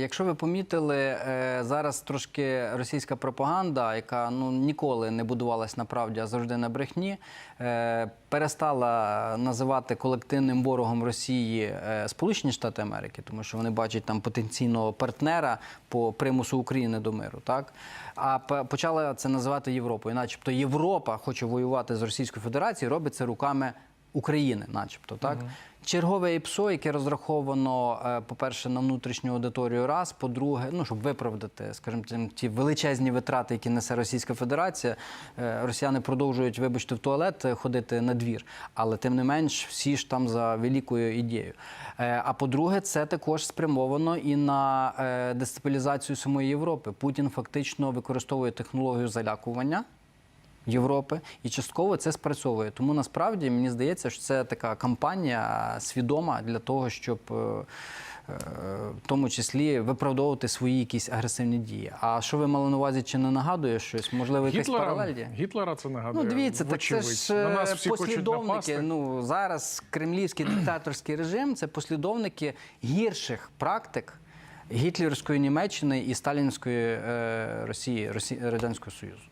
Якщо ви помітили, е, зараз трошки російська пропаганда, яка ну ніколи не будувалась на правді, а завжди на брехні, е, перестала називати колективним ворогом Росії е, Сполучені Штати Америки, тому що вони бачать там потенційного партнера по примусу України до миру, так? А почала це називати Європою, начебто Європа хоче воювати з Російською Федерацією, робить це руками України, начебто, так. Чергове ІПСО, яке розраховано, е, по-перше, на внутрішню аудиторію раз, по-друге, ну щоб виправдати, скажімо, ті величезні витрати, які несе Російська Федерація. Е, Росіяни продовжують, вибачте, в туалет е, ходити на двір, але тим не менш всі ж там за великою ідеєю. А по-друге, це також спрямовано і на дестабілізацію самої Європи. Путін фактично використовує технологію залякування. Європи, і частково це спрацьовує. Тому насправді мені здається, що це така кампанія свідома для того, щоб е, е, в тому числі виправдовувати свої якісь агресивні дії. А що ви мали на увазі, чи не нагадує щось? Можливо, якась паралель? Гітлера це нагадує. Ну, дивіться, так це ж На нас е, всі послідовники. Ну зараз кремлівський диктаторський режим це послідовники гірших практик гітлерської Німеччини і сталінської е, Росії, Росії Радянського Союзу.